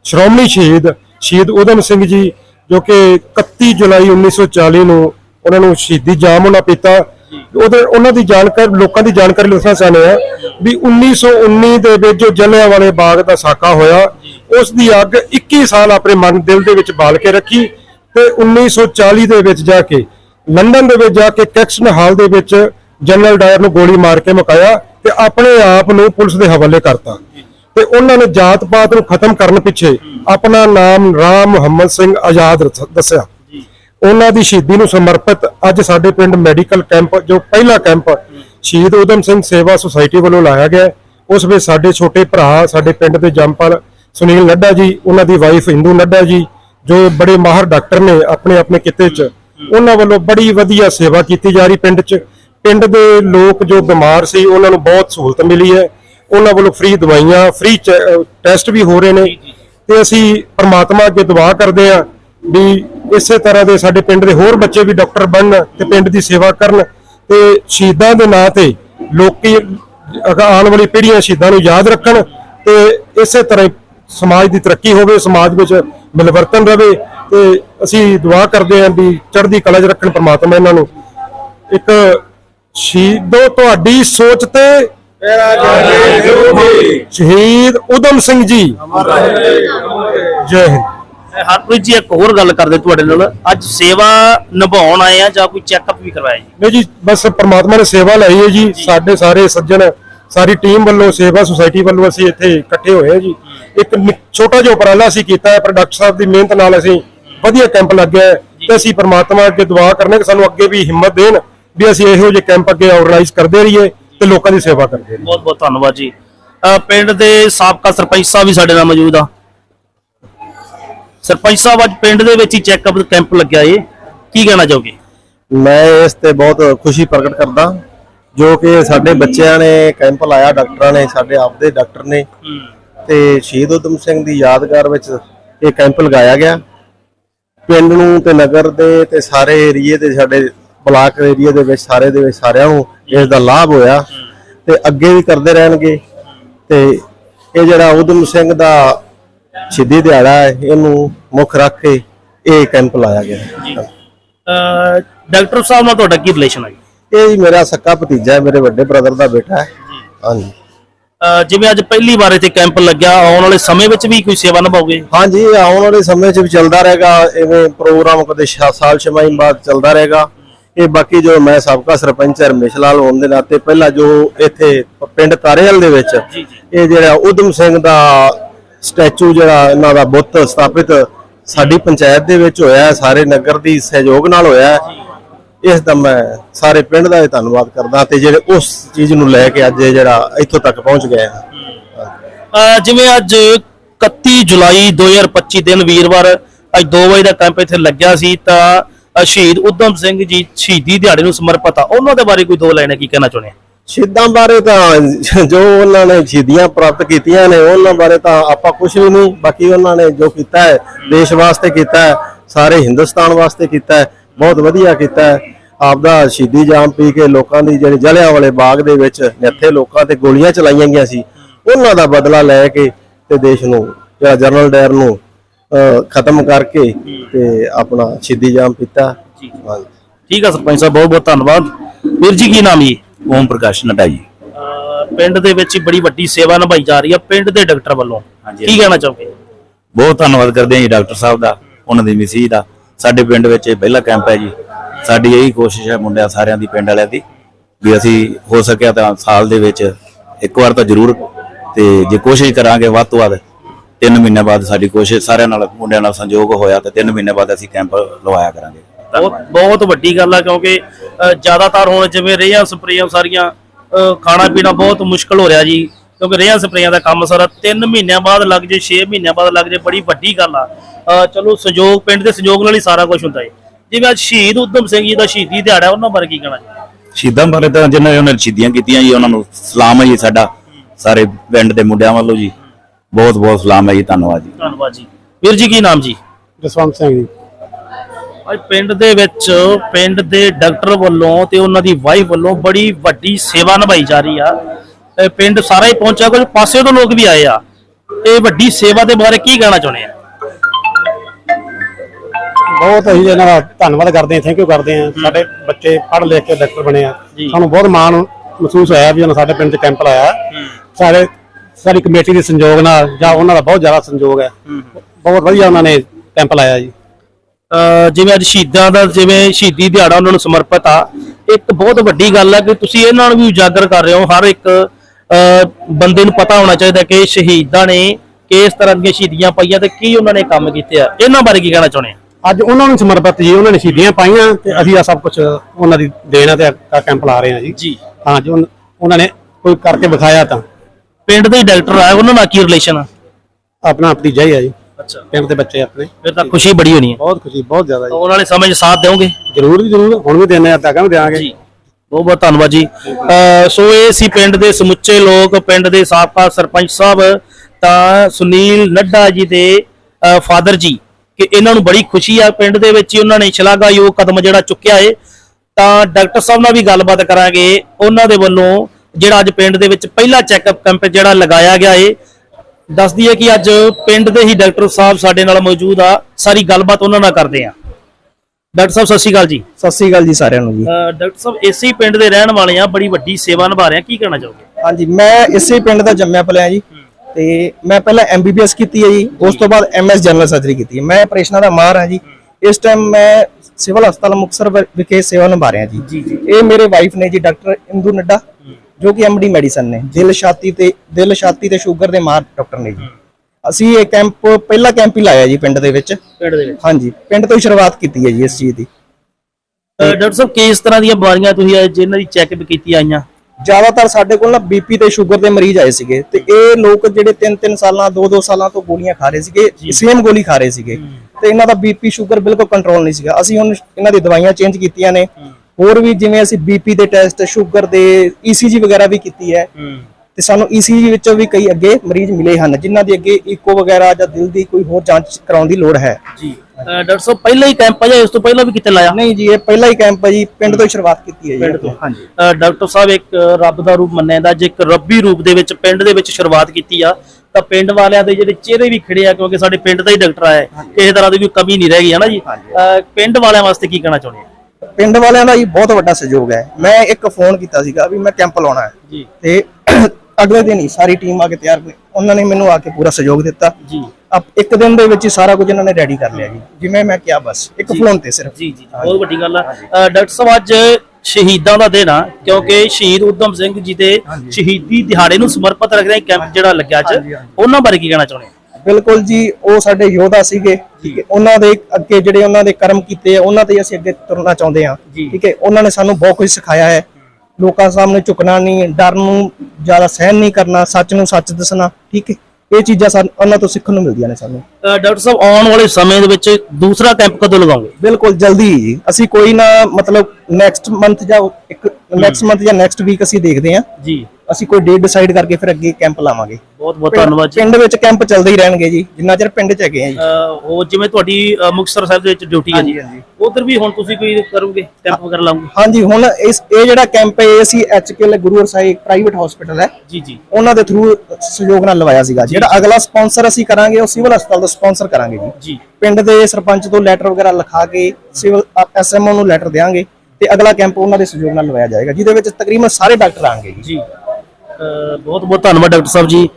ਸ਼੍ਰੋਮਣੀ ਸ਼ਹੀਦ ਸ਼ਹੀਦ ਉਦਮ ਸਿੰਘ ਜੀ ਜੋ ਕਿ 31 ਜੁਲਾਈ 1940 ਨੂੰ ਉਹਨਾਂ ਨੂੰ ਸ਼ਹੀਦੀ ਜਾਮ ਉਹਨਾਂ ਪੀਤਾ ਉਹਦੇ ਉਹਨਾਂ ਦੀ ਜਾਣਕਾਰੀ ਲੋਕਾਂ ਦੀ ਜਾਣਕਾਰੀ ਦੱਸਣਾ ਚਾਹੁੰਦੇ ਆ ਵੀ 1919 ਦੇ ਵਿੱਚ ਜੋ ਜਲਿਆਂਵਾਲੇ ਬਾਗ ਦਾ ਸਾਕਾ ਹੋਇਆ ਉਸ ਦੀ ਅੱਗ 21 ਸਾਲ ਆਪਣੇ ਮਨ ਦਿਲ ਦੇ ਵਿੱਚ ਬਾਲ ਕੇ ਰੱਖੀ ਤੇ 1940 ਦੇ ਵਿੱਚ ਜਾ ਕੇ ਲੰਡਨ ਦੇ ਵਿੱਚ ਜਾ ਕੇ ਕੈਕਸਨ ਹਾਲ ਦੇ ਵਿੱਚ ਜਨਰਲ ਡਾਇਰ ਨੂੰ ਗੋਲੀ ਮਾਰ ਕੇ ਮੁਕਾਇਆ ਤੇ ਆਪਣੇ ਆਪ ਨੂੰ ਪੁਲਿਸ ਦੇ ਹਵਾਲੇ ਕਰਤਾ। ਤੇ ਉਹਨਾਂ ਨੇ ਜਾਤ ਪਾਤ ਨੂੰ ਖਤਮ ਕਰਨ ਪਿੱਛੇ ਆਪਣਾ ਨਾਮ ਰਾਮ ਮੁਹੰਮਦ ਸਿੰਘ ਆਜ਼ਾਦ ਦੱਸਿਆ। ਉਹਨਾਂ ਦੀ ਸ਼ਹੀਦੀ ਨੂੰ ਸਮਰਪਿਤ ਅੱਜ ਸਾਡੇ ਪਿੰਡ ਮੈਡੀਕਲ ਕੈਂਪ, ਜੋ ਪਹਿਲਾ ਕੈਂਪ ਸ਼ਹੀਦ ਉਦਮ ਸਿੰਘ ਸੇਵਾ ਸੁਸਾਇਟੀ ਵੱਲੋਂ ਲਾਇਆ ਗਿਆ। ਉਸ ਵਿੱਚ ਸਾਡੇ ਛੋਟੇ ਭਰਾ, ਸਾਡੇ ਪਿੰਡ ਦੇ ਜੰਪਲ ਸੁਨੀਲ ਨੱਡਾ ਜੀ ਉਹਨਾਂ ਦੀ ਵਾਈਫ ਇੰਦੂ ਨੱਡਾ ਜੀ ਜੋ ਬੜੇ ਮਾਹਰ ਡਾਕਟਰ ਨੇ ਆਪਣੇ ਆਪਣੇ ਕਿੱਤੇ 'ਚ ਉਹਨਾਂ ਵੱਲੋਂ ਬੜੀ ਵਧੀਆ ਸੇਵਾ ਕੀਤੀ ਜਾ ਰਹੀ ਪਿੰਡ 'ਚ। ਪਿੰਡ ਦੇ ਲੋਕ ਜੋ ਬਿਮਾਰ ਸੀ ਉਹਨਾਂ ਨੂੰ ਬਹੁਤ ਸਹੂਲਤ ਮਿਲੀ ਹੈ। ਉਹਨਾਂ ਵੱਲੋਂ ਫ੍ਰੀ ਦਵਾਈਆਂ ਫ੍ਰੀ ਟੈਸਟ ਵੀ ਹੋ ਰਹੇ ਨੇ। ਤੇ ਅਸੀਂ ਪ੍ਰਮਾਤਮਾ ਅੱਗੇ ਦੁਆ ਕਰਦੇ ਹਾਂ ਵੀ ਇਸੇ ਤਰ੍ਹਾਂ ਦੇ ਸਾਡੇ ਪਿੰਡ ਦੇ ਹੋਰ ਬੱਚੇ ਵੀ ਡਾਕਟਰ ਬਣਨ ਤੇ ਪਿੰਡ ਦੀ ਸੇਵਾ ਕਰਨ ਤੇ ਸ਼ਹੀਦਾਂ ਦੇ ਨਾਂ ਤੇ ਲੋਕੀ ਆਉਣ ਵਾਲੀ ਪੀੜ੍ਹੀਆਂ ਸ਼ਹੀਦਾਂ ਨੂੰ ਯਾਦ ਰੱਖਣ ਤੇ ਇਸੇ ਤਰ੍ਹਾਂ ਸਮਾਜ ਦੀ ਤਰੱਕੀ ਹੋਵੇ ਸਮਾਜ ਵਿੱਚ ਮਿਲਵਰਤਨ ਰਵੇ ਤੇ ਅਸੀਂ ਦੁਆ ਕਰਦੇ ਹਾਂ ਵੀ ਚੜ੍ਹਦੀ ਕਲਾ 'ਚ ਰੱਖਣ ਪ੍ਰਮਾਤਮਾ ਇਹਨਾਂ ਨੂੰ। ਇੱਕ ਸ਼ਹੀਦੋ ਤੁਹਾਡੀ ਸੋਚ ਤੇ ਸ਼ਹੀਦ ਉਦਮ ਸਿੰਘ ਜੀ। ਜੈ ਹਿੰਦ। ਹਰਪ੍ਰੀਤ ਜੀ ਇੱਕ ਹੋਰ ਗੱਲ ਕਰਦੇ ਤੁਹਾਡੇ ਨਾਲ। ਅੱਜ ਸੇਵਾ ਨਿਭਾਉਣ ਆਏ ਆ ਜਾਂ ਕੋਈ ਚੈੱਕਅਪ ਵੀ ਕਰਵਾਇਆ ਜੀ? ਨਹੀਂ ਜੀ ਬਸ ਪ੍ਰਮਾਤਮਾ ਨੇ ਸੇਵਾ ਲਈ ਹੈ ਜੀ। ਸਾਡੇ ਸਾਰੇ ਸੱਜਣ ਸਾਰੀ ਟੀਮ ਵੱਲੋਂ ਸੇਵਾ ਸੁਸਾਇਟੀ ਵੱਲੋਂ ਅਸੀਂ ਇੱਥੇ ਇਕੱਠੇ ਹੋਏ ਜੀ। ਇੱਕ ਛੋਟਾ ਜਿਹਾ ਉਪਰਾਲਾ ਅਸੀਂ ਕੀਤਾ ਹੈ ਪਰ ਡਾਕਟਰ ਸਾਹਿਬ ਦੀ ਮਿਹਨਤ ਨਾਲ ਅਸੀਂ ਵਧੀਆ ਕੈਂਪ ਲੱਗਿਆ ਤੇ ਅਸੀਂ ਪ੍ਰਮਾਤਮਾ ਅੱਗੇ ਦੁਆ ਕਰਨੇ ਕਿ ਸਾਨੂੰ ਅੱਗੇ ਵੀ ਹਿੰਮਤ ਦੇਣ ਵੀ ਅਸੀਂ ਇਹੋ ਜਿਹੇ ਕੈਂਪ ਅੱਗੇ ਆਰਗੇਨਾਈਜ਼ ਕਰਦੇ ਰਹੀਏ ਤੇ ਲੋਕਾਂ ਦੀ ਸੇਵਾ ਕਰਦੇ ਰਹੀਏ। ਬਹੁਤ ਬਹੁਤ ਧੰਨਵਾਦ ਜੀ। ਪਿੰਡ ਦੇ ਸਾਬਕਾ ਸਰਪੰਚ ਸਾਹਿਬ ਵੀ ਸਾਡੇ ਨਾਲ ਮੌਜੂਦ ਆ। ਸਰਪੰਚ ਸਾਹਿਬ ਅੱਜ ਪਿੰਡ ਦੇ ਵਿੱਚ ਹੀ ਚੈੱਕਅਪ ਕੈਂਪ ਲੱਗਿਆ ਏ। ਕੀ ਕਹਿਣਾ ਚਾਹੋਗੇ? ਮੈਂ ਇਸ ਤੇ ਬਹੁਤ ਖੁਸ਼ੀ ਪ੍ਰਗਟ ਕਰਦਾ। ਜੋ ਕਿ ਸਾਡੇ ਬੱਚਿਆਂ ਨੇ ਕੈਂਪ ਲਾਇਆ ਡਾਕਟਰਾਂ ਨੇ ਸਾਡੇ ਆਪਦੇ ਡਾਕਟਰ ਨੇ। ਤੇ ਸ਼ਹੀਦ ਉਦਮ ਸਿੰਘ ਦੀ ਯਾਦਗਾਰ ਵਿੱਚ ਇਹ ਕੈਂਪ ਲਗਾਇਆ ਗਿਆ। ਪਿੰਡ ਨੂੰ ਤੇ ਨਗਰ ਦੇ ਤੇ ਸਾਰੇ ਏਰੀਏ ਦੇ ਸਾਡੇ ਬਲਾਕ ਏਰੀਏ ਦੇ ਵਿੱਚ ਸਾਰੇ ਦੇ ਵਿੱਚ ਸਾਰਿਆਂ ਨੂੰ ਇਸ ਦਾ ਲਾਭ ਹੋਇਆ। ਤੇ ਅੱਗੇ ਵੀ ਕਰਦੇ ਰਹਿਣਗੇ। ਤੇ ਇਹ ਜਿਹੜਾ ਉਦਮ ਸਿੰਘ ਦਾ ਸ਼ਹੀਦੀ ਦਿਹਾੜਾ ਹੈ ਇਹਨੂੰ ਮੁੱਖ ਰੱਖ ਕੇ ਇਹ ਕੈਂਪ ਲਾਇਆ ਗਿਆ। ਡਾਕਟਰ ਸਾਹਿਬ ਨਾਲ ਤੁਹਾਡਾ ਕੀ ਰਿਲੇਸ਼ਨ ਹੈ? ਇਹ ਜੀ ਮੇਰਾ ਸੱਕਾ ਭਤੀਜਾ ਹੈ ਮੇਰੇ ਵੱਡੇ ਬ੍ਰਦਰ ਦਾ ਬੇਟਾ ਹੈ। ਹਾਂਜੀ। ਅਹ ਜਿਵੇਂ ਅੱਜ ਪਹਿਲੀ ਵਾਰ ਇੱਥੇ ਕੈਂਪ ਲੱਗਿਆ ਆਉਣ ਵਾਲੇ ਸਮੇਂ ਵਿੱਚ ਵੀ ਕੋਈ ਸੇਵਾ ਨਿਭਾਓਗੇ? ਹਾਂਜੀ ਆਉਣ ਵਾਲੇ ਸਮੇਂ 'ਚ ਵੀ ਚੱਲਦਾ ਰਹੇਗਾ ਐਵੇਂ ਪ੍ਰੋਗਰਾਮ ਕਦੇ ਛਾ- ਸਾਲ ਛਮਾਈ ਬਾਅਦ ਚੱਲਦਾ ਰਹੇਗਾ। ਇਹ ਬਾਕੀ ਜੋ ਮੈਂ ਸਾਬਕਾ ਸਰਪੰਚ ਰਮੇਸ਼ ਲਾਲ ਹੋਣ ਦੇ ਨਾਤੇ ਪਹਿਲਾਂ ਜੋ ਇੱਥੇ ਪਿੰਡ ਤਾਰੇਵਾਲ ਦੇ ਵਿੱਚ ਇਹ ਜਿਹੜਾ ਉਦਮ ਸਿੰਘ ਦਾ ਸਟੈਚੂ ਜਿਹੜਾ ਇਹਨਾਂ ਦਾ ਬੁੱਤ ਸਥਾਪਿਤ ਸਾਡੀ ਪੰਚਾਇਤ ਦੇ ਵਿੱਚ ਹੋਇਆ ਹੈ, ਸਾਰੇ ਨਗਰ ਦੀ ਸਹਿਯੋਗ ਨਾਲ ਹੋਇਆ ਹੈ। ਇਸ ਦਾ ਮੈਂ ਸਾਰੇ ਪਿੰਡ ਦਾ ਵੀ ਧੰਨਵਾਦ ਕਰਦਾ ਤੇ ਜਿਹੜੇ ਉਸ ਚੀਜ਼ ਨੂੰ ਲੈ ਕੇ ਅੱਜ ਇਹ ਜਿਹੜਾ ਇੱਥੋਂ ਤੱਕ ਪਹੁੰਚ ਗਏ ਆ। ਜਿਵੇਂ ਅੱਜ 31 ਜੁਲਾਈ 2025 ਦਿਨ ਵੀਰਵਾਰ ਅੱਜ 2 ਵਜੇ ਦਾ ਕੈਂਪ ਇੱਥੇ ਲੱਗਿਆ ਸੀ ਤਾਂ ਸ਼ਹੀਦ ਉਦਮ ਸਿੰਘ ਜੀ ਸ਼ਹੀਦੀ ਦਿਹਾੜੇ ਨੂੰ ਸਮਰਪਿਤ ਆ। ਉਹਨਾਂ ਦੇ ਬਾਰੇ ਕੋਈ ਦੋ ਲਾਈਨਾਂ ਕੀ ਕਹਿਣਾ ਚਾਹੁੰਦੇ ਆ? ਸ਼ਹੀਦਾਂ ਬਾਰੇ ਤਾਂ ਜੋ ਉਹਨਾਂ ਨੇ ਸ਼ਹੀਦੀਆਂ ਪ੍ਰਾਪਤ ਕੀਤੀਆਂ ਨੇ ਉਹਨਾਂ ਬਾਰੇ ਤਾਂ ਆਪਾਂ ਕੁਝ ਵੀ ਨਹੀਂ ਬਾਕੀ ਉਹਨਾਂ ਨੇ ਜੋ ਕੀਤਾ ਹੈ ਦੇਸ਼ ਵਾਸਤੇ ਕੀਤਾ ਹੈ ਸਾਰੇ ਹਿੰਦੁਸਤਾਨ ਵਾਸਤੇ ਕੀਤਾ ਹੈ ਬਹੁਤ ਵਧੀਆ ਕੀਤਾ ਹੈ। ਆਪਦਾ ਸ਼ਹੀਦੀ ਜਾਮ ਪੀ ਕੇ ਲੋਕਾਂ ਦੀ ਜਿਹੜੀ ਜਲਿਆਂ ਵਾਲੇ ਬਾਗ ਦੇ ਵਿੱਚ ਨਿੱਥੇ ਲੋਕਾਂ ਤੇ ਗੋਲੀਆਂ ਚਲਾਈਆਂ ਗਈਆਂ ਸੀ ਉਹਨਾਂ ਦਾ ਬਦਲਾ ਲੈ ਕੇ ਤੇ ਦੇਸ਼ ਨੂੰ ਜਿਹੜਾ ਜਨਰਲ ਡਾਇਰ ਨੂੰ ਖਤਮ ਕਰਕੇ ਤੇ ਆਪਣਾ ਸ਼ਹੀਦੀ ਜਾਮ ਪੀਤਾ। ਠੀਕ ਆ ਸਰਪੰਚ ਸਾਹਿਬ ਬਹੁਤ ਬਹੁਤ ਧੰਨਵਾਦ। ਵੀਰ ਜੀ ਕੀ ਨਾਮ ਜੀ? ਓਮ ਪ੍ਰਕਾਸ਼ ਨੱਡਾ ਜੀ। ਪਿੰਡ ਦੇ ਵਿੱਚ ਬੜੀ ਵੱਡੀ ਸੇਵਾ ਨਿਭਾਈ ਜਾ ਰਹੀ ਆ ਪਿੰਡ ਦੇ ਡਾਕਟਰ ਵੱਲੋਂ। ਕੀ ਕਹਿਣਾ ਚਾਹੋਗੇ? ਬਹੁਤ ਧੰਨਵਾਦ ਕਰਦੇ ਹਾਂ ਜੀ ਡਾਕਟਰ ਸਾਹਿਬ ਦਾ ਉਹਨਾਂ ਦੀ ਮਿਸੀ ਦਾ। ਸਾਡੇ ਪਿੰਡ ਵਿੱਚ ਇਹ ਪਹਿਲਾ ਕੈਂਪ ਹੈ ਜੀ। ਸਾਡੀ ਇਹੀ ਕੋਸ਼ਿਸ਼ ਹੈ ਮੁੰਡਿਆਂ ਸਾਰਿਆਂ ਦੀ, ਪਿੰਡ ਵਾਲਿਆਂ ਦੀ, ਵੀ ਅਸੀਂ ਹੋ ਸਕਿਆ ਤਾਂ ਸਾਲ ਦੇ ਵਿੱਚ ਇੱਕ ਵਾਰ ਤਾਂ ਜ਼ਰੂਰ ਤੇ ਜੇ ਕੋਸ਼ਿਸ਼ ਕਰਾਂਗੇ ਵੱਧ ਤੋਂ ਵੱਧ, ਤਿੰਨ ਮਹੀਨੇ ਬਾਅਦ ਸਾਡੀ ਕੋਸ਼ਿਸ਼, ਸਾਰਿਆਂ ਨਾਲ, ਮੁੰਡਿਆਂ ਨਾਲ ਸੰਯੋਗ ਹੋਇਆ ਤੇ ਤਿੰਨ ਮਹੀਨੇ ਬਾਅਦ ਅਸੀਂ ਕੈਂਪ ਲਵਾਇਆ ਕਰਾਂਗੇ। ਬਹੁਤ ਬਹੁਤ ਵੱਡੀ ਗੱਲ ਆ ਕਿਉਂਕਿ ਜ਼ਿਆਦਾਤਰ ਹੁਣ ਜਿਵੇਂ ਰੇਹਾਂ ਸਪਰੇਆਂ ਸਾਰੀਆਂ ਖਾਣਾ ਪੀਣਾ ਬਹੁਤ ਮੁਸ਼ਕਲ ਹੋ ਰਿਹਾ ਜੀ, ਕਿਉਂਕਿ ਰੇਹਾਂ ਸਪਰੇਆਂ ਦਾ ਕੰਮ ਸਾਰਾ 3 ਮਹੀਨਿਆਂ ਬਾਅਦ ਲੱਗ ਜੇ 6 ਮਹੀਨਿਆਂ ਬਾਅਦ ਲੱਗ ਜੇ, ਬੜੀ ਵੱਡੀ ਗੱਲ ਆ। ਚਲੋ ਸੰਯੋਗ, ਪਿੰਡ ਦੇ ਸੰਯੋਗ ਨਾਲ ਹੀ ਸਾਰਾ ਕੁਝ ਹੁੰਦਾ ਹੈ ਜਿਵੇਂ ਅੱਜ ਸ਼ਹੀਦ ਉਦਮ ਸਿੰਘ ਜੀ ਦਾ ਸ਼ਹੀਦੀ ਦਿਹਾੜਾ ਉਹਨਾਂ ਬਾਰੇ ਕੀ ਕਹਿਣਾ ਜੀ ਸ਼ਹੀਦਾਂ ਬਾਰੇ ਤਾਂ ਜਿਨ੍ਹਾਂ ਨੇ ਉਹਨਾਂ ਨੇ ਸ਼ਹੀਦੀਆਂ ਕੀਤੀਆਂ ਜੀ ਉਹਨਾਂ ਨੂੰ ਸਲਾਮ ਹੈ ਜੀ ਸਾਡਾ ਸਾਰੇ ਪਿੰਡ ਦੇ ਮੁੰਡਿਆਂ ਵੱਲੋਂ ਜੀ। ਬਹੁਤ ਬਹੁਤ ਸਲਾਮ ਹੈ ਜੀ ਧੰਨਵਾਦ ਜੀ। ਧੰਨਵਾਦ ਜੀ। ਵੀਰ ਜੀ ਕੀ ਨਾਮ ਜੀ? ਜਸਵੰਤ ਸਿੰਘ ਜੀ। ਅੱਜ ਪਿੰਡ ਦੇ ਵਿੱਚ ਪਿੰਡ ਦੇ ਡਾਕਟਰ ਵੱਲੋਂ ਤੇ ਉਹਨਾਂ ਦੀ ਵਾਈਫ ਵੱਲੋਂ ਬੜੀ ਵੱਡੀ ਸੇਵਾ ਨਿਭਾਈ ਜਾ ਰਹੀ ਆ। ਇਹ ਪਿੰਡ ਸਾਰਾ ਹੀ ਪਹੁੰਚਿਆ ਕੁਝ ਪਾਸੇ ਤੋਂ ਲੋਕ ਵੀ ਆਏ ਆ। ਇਹ ਵੱਡੀ ਸੇਵਾ ਦੇ ਬਾਰੇ ਕੀ ਕਹਿਣਾ ਚਾਹੁੰਦੇ ਆ? ਬਹੁਤ ਅਸੀਂ ਇਹਨਾਂ ਦਾ ਧੰਨਵਾਦ ਕਰਦੇ ਹਾਂ ਥੈਂਕ ਯੂ ਕਰਦੇ ਹਾਂ। ਸਾਡੇ ਬੱਚੇ ਪੜ੍ਹ ਲਿਖ ਕੇ ਡਾਕਟਰ ਬਣੇ ਆ। ਜੀ। ਸਾਨੂੰ ਬਹੁਤ ਮਾਣ ਮਹਿਸੂਸ ਹੋਇਆ ਵੀ ਉਹਨਾਂ ਸਾਡੇ ਪਿੰਡ 'ਚ ਕੈਂਪ ਲਾਇਆ। ਸਾਰੇ ਸਾਰੀ ਕਮੇਟੀ ਦੇ ਸੰਯੋਗ ਨਾਲ ਜਾਂ ਉਹਨਾਂ ਦਾ ਬਹੁਤ ਜ਼ਿਆਦਾ ਸੰਯੋਗ ਹੈ। ਬਹੁਤ ਵਧੀਆ ਉਹਨਾਂ ਨੇ ਕੈਂਪ ਲਾਇਆ ਜੀ। ਅਹ ਜਿਵੇਂ ਅੱਜ ਸ਼ਹੀਦਾਂ ਦਾ ਜਿਵੇਂ ਸ਼ਹੀਦੀ ਦਿਹਾੜਾ ਉਹਨਾਂ ਨੂੰ ਸਮਰਪਿਤ ਆ ਇੱਕ ਬਹੁਤ ਵੱਡੀ ਗੱਲ ਹੈ ਕਿ ਤੁਸੀਂ ਇਹਨਾਂ ਨੂੰ ਵੀ ਉਜਾਗਰ ਕਰ ਰਹੇ ਹੋ। ਹਰ ਇੱਕ ਅਹ ਬੰਦੇ ਨੂੰ ਪਤਾ ਹੋਣਾ ਚਾਹੀਦਾ ਕਿ ਸ਼ਹੀਦਾਂ ਨੇ ਕਿਸ ਤਰ੍ਹਾਂ ਦੀਆਂ ਸ਼ਹੀਦੀਆਂ ਪਾਈਆਂ ਤੇ ਕੀ ਉਹਨਾਂ ਨੇ ਕੰਮ ਕੀਤੇ ਆ। ਇਹਨਾਂ ਬਾਰੇ ਕੀ ਕਹਿਣਾ ਚਾਹੁੰਦੇ ਆ? ਅੱਜ ਉਹਨਾਂ ਨੂੰ ਸਮਰਪਿਤ ਜੀ ਉਹਨਾਂ ਨੇ ਸ਼ਹੀਦੀਆਂ ਪਾਈਆਂ ਤੇ ਅਸੀਂ ਆ ਸਭ ਕੁਝ ਉਹਨਾਂ ਦੀ ਦੇਣ ਤੇ ਆ ਕੈਂਪ ਲਾ ਰਹੇ ਹਾਂ ਜੀ। ਜੀ। ਹਾਂ ਜੀ ਉਨ- ਉਹਨਾਂ ਨੇ ਕੋਈ ਕਰਕੇ ਵਿਖਾਇਆ ਤਾਂ। ਪਿੰਡ ਦੇ ਡਾਕਟਰ ਆ ਉਹਨਾਂ ਨਾਲ ਕੀ ਰਿਲੇਸ਼ਨ ਆ? ਆਪਣਾ ਭਤੀਜਾ ਹੀ ਆ ਜੀ। ਅੱਛਾ। ਪਿੰਡ ਦੇ ਬੱਚੇ ਆਪਣੇ। ਫਿਰ ਤਾਂ ਖੁਸ਼ੀ ਬੜੀ ਹੋਣੀ ਹੈ ਬਹੁਤ ਖੁਸ਼ੀ ਬਹੁਤ ਜ਼ਿਆਦਾ ਜੀ। ਆਉਣ ਵਾਲੇ ਸਮੇਂ 'ਚ ਸਾਥ ਦਿਓਗੇ? ਜ਼ਰੂਰ ਜੀ ਜ਼ਰੂਰ। ਹੁਣ ਵੀ ਦੇਣੇ ਆ ਤਾਂ ਦੇਵਾਂਗੇ ਜੀ। ਬਹੁਤ ਬਹੁਤ ਧੰਨਵਾਦ ਜੀ। ਅਹ ਸੋ ਇਹ ਸੀ ਪਿੰਡ ਦੇ ਸਮੁੱਚੇ ਲੋਕ ਪਿੰਡ ਦੇ ਸਾਬਕਾ ਸਰਪੰਚ ਸਾਹਿਬ ਤਾਂ ਸੁਨੀਲ ਨੱਡਾ ਜੀ ਦੇ ਫਾਦਰ ਜੀ। ਕਿ ਇਹਨਾਂ ਨੂੰ ਬੜੀ ਖੁਸ਼ੀ ਆ ਪਿੰਡ ਦੇ ਵਿੱਚ ਹੀ ਉਹਨਾਂ ਨੇ ਸ਼ਲਾਘਾਯੋਗ ਕਦਮ ਜਿਹੜਾ ਚੁੱਕਿਆ ਏ। ਤਾਂ ਡਾਕਟਰ ਸਾਹਿਬ ਨਾਲ ਵੀ ਗੱਲਬਾਤ ਕਰਾਂਗੇ। ਉਹਨਾਂ ਦੇ ਵੱਲੋਂ ਜਿਹੜਾ ਅੱਜ ਪਿੰਡ ਦੇ ਵਿੱਚ ਪਹਿਲਾ ਚੈੱਕਅਪ ਕੈਂਪ ਜਿਹੜਾ ਲਗਾਇਆ ਗਿਆ ਏ। ਦੱਸਦੀ ਹੈ ਕਿ ਅੱਜ ਪਿੰਡ ਦੇ ਹੀ ਡਾਕਟਰ ਸਾਹਿਬ ਸਾਡੇ ਨਾਲ ਮੌਜੂਦ ਆ। ਸਾਰੀ ਗੱਲਬਾਤ ਉਹਨਾਂ ਨਾਲ ਕਰਦੇ ਆ। ਡਾਕਟਰ ਸਾਹਿਬ ਸਤਿ ਸ਼੍ਰੀ ਅਕਾਲ ਜੀ। ਸਤਿ ਸ੍ਰੀ ਅਕਾਲ ਜੀ ਸਾਰਿਆਂ ਨੂੰ ਜੀ। ਡਾਕਟਰ ਸਾਹਿਬ ਇਸੇ ਪਿੰਡ ਦੇ ਰਹਿਣ ਵਾਲੇ ਆ ਬੜੀ ਵੱਡੀ ਸੇਵਾ ਨਿਭਾ ਰਹੇ ਆ। ਕੀ ਕਹਿਣਾ ਚਾਹੋਗੇ? ਹਾਂਜੀ ਮੈਂ ਇਸੇ ਪਿੰਡ ਦਾ ਜੰਮਿਆ ਪਲਿਆ ਜੀ। ਤੇ ਮੈਂ ਪਹਿਲਾਂ ਐਮਬੀਬੀਐਸ ਕੀਤੀ ਹੈ ਜੀ ਉਸ ਤੋਂ ਬਾਅਦ ਐਮਐਸ ਜਨਰਲ ਸਰਜਰੀ ਕੀਤੀ ਹੈ। ਮੈਂ ਆਪਰੇਸ਼ਨਾਂ ਦਾ ਮਾਹਰ ਹਾਂ ਜੀ। ਇਸ ਟਾਈਮ ਮੈਂ ਸਿਵਲ ਹਸਪਤਾਲ ਮੁਕਤਸਰ ਵਿ- ਵਿਖੇ ਸੇਵਾ ਨਿਭਾ ਰਿਹਾ ਜੀ। ਇਹ ਮੇਰੇ ਵਾਈਫ ਨੇ ਜੀ ਡਾਕਟਰ ਇੰਦੂ ਨੱਡਾ ਜੋ ਕਿ ਐਮਡੀ ਮੈਡੀਸਨ ਨੇ। ਦਿਲ ਛਾਤੀ ਤੇ ਦਿਲ ਛਾਤੀ ਤੇ ਸ਼ੂਗਰ ਦੇ ਮਾਹਰ ਡਾਕਟਰ ਨੇ ਜੀ। ਅਸੀਂ ਇਹ ਕੈਂਪ ਪਹਿਲਾ ਕੈਂਪ ਹੀ ਲਾਇਆ ਜੀ ਪਿੰਡ ਦੇ ਵਿੱਚ। ਪਿੰਡ ਦੇ ਵਿੱਚ। ਹਾਂਜੀ ਪਿੰਡ ਤੋਂ ਹੀ ਸ਼ੁਰੂਆਤ ਕੀਤੀ ਹੈ ਜੀ ਇਸ ਚੀਜ਼ ਦੀ। ਡਾਕਟਰ ਸਾਹਿਬ ਕਿਸ ਤਰ੍ਹਾਂ ਦੀਆਂ ਬਿਮਾਰੀਆਂ ਤੁਸੀਂ ਅੱਜ ਜਿਨ੍ਹਾਂ ਦੀ ਚੈੱਕਅਪ ਕੀਤੀ ਆਈਆਂ? ਜ਼ਿਆਦਾਤਰ ਸਾਡੇ ਕੋਲ ਨਾ ਬੀਪੀ ਤੇ ਸ਼ੂਗਰ ਦੇ ਮਰੀਜ਼ ਆਏ ਸੀਗੇ ਤੇ ਇਹ ਲੋਕ ਜਿਹੜੇ 3-3 ਸਾਲਾਂ 2-2 ਸਾਲਾਂ ਤੋਂ ਗੋਲੀਆਂ ਖਾ ਰਹੇ ਸੀਗੇ ਸੇਮ ਗੋਲੀ ਖਾ ਰਹੇ ਸੀਗੇ। ਤੇ ਇਹਨਾਂ ਦਾ ਬੀਪੀ ਸ਼ੂਗਰ ਬਿਲਕੁਲ ਕੰਟਰੋਲ ਨਹੀਂ ਸੀਗਾ। ਅਸੀਂ ਹੁਣ ਇਹਨਾਂ ਦੀ ਦਵਾਈਆਂ ਚੇਂਜ ਕੀਤੀਆਂ ਨੇ। ਹੋਰ ਵੀ ਜਿਵੇਂ ਅਸੀਂ ਬੀਪੀ ਦੇ ਟੈਸਟ ਸ਼ੂਗਰ ਦੇ ਈਸੀਜੀ ਵਗੈਰਾ ਵੀ ਕੀਤੀ ਹੈ। ਤੇ ਸਾਨੂੰ ਈਸੀਜੀ ਵਿੱਚੋਂ ਵੀ ਕਈ ਅੱਗੇ ਮਰੀਜ਼ ਮਿਲੇ ਹਨ ਜਿਨ੍ਹਾਂ ਦੀ ਅੱਗੇ ਈਕੋ ਵਗੈਰਾ ਜਾਂ ਦਿਲ ਦੀ ਕੋਈ ਹੋਰ ਜਾਂਚ ਕਰਾਉਣ ਦੀ ਲੋੜ ਹੈ। ਜੀ ਡਾਕਟਰ ਸਾਹਿਬ ਪਹਿਲਾ ਹੀ ਕੈਂਪ ਜਾਂ ਇਸ ਤੋਂ ਪਹਿਲਾਂ ਵੀ ਕਿਤੇ ਲਾਇਆ? ਨਹੀਂ ਜੀ ਇਹ ਪਹਿਲਾ ਹੀ ਕੈਂਪ ਹੈ ਜੀ ਪਿੰਡ ਤੋਂ ਹੀ ਸ਼ੁਰੂਆਤ ਕੀਤੀ ਹੈ ਜੀ ਹਾਂਜੀ। ਅਹ ਡਾਕਟਰ ਸਾਹਿਬ ਇੱਕ ਰੱਬ ਦਾ ਰੂਪ ਮੰਨਿਆ ਜਾਂਦਾ ਜੇ ਇੱਕ ਰੱਬੀ ਰੂਪ ਦੇ ਵਿੱਚ ਪਿੰਡ ਦੇ ਵਿੱਚ ਸ਼ੁਰੂਆਤ ਕੀਤੀ ਆ ਤਾਂ ਪਿੰਡ ਵਾਲਿਆਂ ਦੇ ਜਿਹੜੇ ਚਿਹਰੇ ਵੀ ਖਿੜੇ ਆ ਕਿਉਂਕਿ ਸਾਡੇ ਪਿੰਡ ਦਾ ਹੀ ਡਾਕਟਰ ਆਇਆ ਹੈ। ਕਿਸੇ ਤਰ੍ਹਾਂ ਦੀ ਕੋਈ ਕਮੀ ਨਹੀਂ ਰਹਿ ਗਈ ਹੈ ਨਾ ਜੀ ਪਿੰਡ ਵਾਲਿਆਂ ਵਾਸਤੇ ਕੀ ਕਹਿਣਾ ਚਾਹੁੰਦੇ ਆ? ਪਿੰਡ ਵਾਲਿਆਂ ਦਾ ਜੀ ਬਹੁਤ ਵੱਡਾ ਸਹਿਯੋਗ ਹੈ। ਮੈਂ ਇੱਕ ਫੋਨ ਕੀਤਾ ਸੀਗਾ ਵੀ ਮੈਂ ਕੈਂਪ ਲਾਉਣਾ ਹੈ। ਜੀ। ਤੇ ਅਗਲੇ ਦਿਨ ਹੀ ਸਾਰੀ ਟੀਮ ਆ ਕੇ ਤਿਆਰ ਹੋਈ। ਉਹਨਾਂ ਨੇ ਮੈਨੂੰ ਆ ਕੇ ਪੂਰਾ ਸਹਿਯੋਗ ਦਿੱਤਾ। ਜੀ। ਅਬ ਇੱਕ ਦਿਨ ਦੇ ਵਿੱਚ ਹੀ ਸਾਰਾ ਕੁਝ ਇਹਨਾਂ ਨੇ ਰੈਡੀ ਕਰ ਲਿਆ ਜੀ। ਜਿਵੇਂ ਮੈਂ ਕਿਹਾ ਬਸ ਇੱਕ ਫੋਨ ਤੇ ਸਿਰਫ। ਜੀ ਜੀ ਬਹੁਤ ਵੱਡੀ ਗੱਲ ਆ। ਡਾਕਟਰ ਸਾਹਿਬ ਅੱਜ ਸ਼ਹੀਦਾਂ ਦਾ ਦਿਨ ਆ ਕਿਉਂਕਿ ਸ਼ਹੀਦ ਉਦਮ ਸਿੰਘ ਜੀ ਦੇ ਸ਼ਹੀਦੀ ਦਿਹਾੜੇ ਨੂੰ ਸਮਰਪਿਤ ਰੱਖਦੇ ਕੈਂਪ ਜਿਹੜਾ ਲੱਗਿਆ ਅੱਜ ਉਹਨਾਂ ਬਾਰੇ ਕੀ ਕਹਿਣਾ ਚਾਹੁੰਦੇ ਆ ਬਿਲਕੁਲ ਜੀ ਉਹ ਸਾਡੇ ਯੋਧਾ ਸੀਗੇ। ਠੀਕ ਹੈ ਉਹਨਾਂ ਦੇ ਅੱਗੇ ਜਿਹੜੇ ਉਹਨਾਂ ਦੇ ਕਰਮ ਕੀਤੇ ਆ ਉਹਨਾਂ ਤੇ ਅਸੀਂ ਅੱਗੇ ਤੁਰਨਾ ਚਾਹੁੰਦੇ ਹਾਂ। ਜੀ। ਠੀਕ ਹੈ ਉਹਨਾਂ ਨੇ ਸਾਨੂੰ ਬਹੁਤ ਕੁਝ ਸਿਖਾਇਆ ਹੈ। ਲੋਕਾਂ ਸਾਹਮਣੇ ਝੁਕਣਾ ਨਹੀਂ ਡਰ ਨੂੰ ਜ਼ਿਆਦਾ ਸਹਿਨ ਨਹੀਂ ਕਰਨਾ ਸੱਚ ਨੂੰ ਸੱਚ ਦੱਸਣਾ ਠੀਕ ਹੈ? ਇਹ ਚੀਜ਼ਾਂ ਸਾਨੂੰ ਉਹਨਾਂ ਤੋਂ ਸਿੱਖਣ ਨੂੰ ਮਿਲਦੀਆਂ ਨੇ ਸਾਨੂੰ। ਡਾਕਟਰ ਸਾਹਿਬ ਆਉਣ ਵਾਲੇ ਸਮੇਂ ਦੇ ਵਿੱਚ ਦੂਸਰਾ ਕੈਂਪ ਕਦੋਂ ਲਗਾਓਗੇ ਬਿਲਕੁਲ ਜਲਦੀ। ਜੀ ਅਸੀਂ ਕੋਈ ਨਾ ਮਤਲਬ ਨੈਕਸਟ ਮੰਥ ਜਾਂ ਇੱਕ ਨੈਕਸਟ ਮੰਥ ਜਾਂ ਨੈਕਸਟ ਵੀਕ ਅਸੀਂ ਦੇਖਦੇ ਹਾਂ। ਜੀ। ਅਸੀਂ ਕੋਈ ਡੇਟ ਡਿਸਾਈਡ ਕਰਕੇ ਫਿਰ ਅੱਗੇ ਕੈਂਪ ਲਾਵਾਂਗੇ। ਬਹੁਤ ਬਹੁਤ ਧੰਨਵਾਦ ਜੀ। ਪਿੰਡ ਵਿੱਚ ਕੈਂਪ ਚੱਲਦੇ ਹੀ ਰਹਿਣਗੇ ਜੀ ਜਿੰਨਾ ਚਿਰ ਪਿੰਡ 'ਚ ਹੈਗੇ ਆ ਜੀ। ਉਹ ਜਿਵੇਂ ਤੁਹਾਡੀ ਮੁਕਤਸਰ ਸਾਹਿਬ ਦੇ ਵਿੱਚ ਡਿਊਟੀ ਹੈ ਜੀ। ਉਧਰ ਵੀ ਹੁਣ ਤੁਸੀਂ ਕੋਈ ਕਰੋਗੇ ਕੈਂਪ ਵਗੈਰਾ ਲਾਉਂਗੇ ਹਾਂਜੀ ਹੁਣ ਇਸ ਇਹ ਜਿਹੜਾ ਕੈਂਪ ਹੈ ਅਸੀਂ ਐਚਕੇਐਲ ਗੁਰੂ ਹਰਸਾਈ ਪ੍ਰਾਈਵੇਟ ਹਸਪੀਟਲ ਹੈ। ਜੀ ਜੀ। ਉਹਨਾਂ ਦੇ ਥਰੂ ਸਹਿਯੋਗ ਨਾਲ ਲਵਾਇਆ ਸੀਗਾ। ਜਿਹੜਾ ਅਗਲਾ ਸਪਾਂਸਰ ਅਸੀਂ ਕਰਾਂਗੇ ਉਹ ਸਿਵਲ ਹਸਪਤਾਲ ਦਾ ਸਪਾਂਸਰ ਕਰਾਂਗੇ ਜੀ। ਜੀ। ਪਿੰਡ ਦੇ ਸਰਪੰਚ ਤੋਂ ਲੈਟਰ ਵਗੈਰਾ ਲਿਖਾ ਕੇ ਸਿਵਲ ਐਸਐਮਓ ਨੂੰ ਲੈਟਰ ਦੇਵਾਂਗੇ ਤੇ ਅਗਲਾ ਕੈਂਪ ਉਹਨਾਂ ਦੇ ਸਹਿਯੋਗ ਨਾਲ ਲਵਾਇਆ ਜਾਏਗਾ ਜਿਹਦੇ ਵਿੱਚ ਤਕਰੀਬਨ ਸਾਰੇ ਡਾਕਟਰ ਆਣਗੇ ਜੀ। ਬਹੁਤ ਬਹੁਤ ਧੰਨਵਾਦ ਡਾਕਟਰ ਸਾਹਿਬ ਜੀ।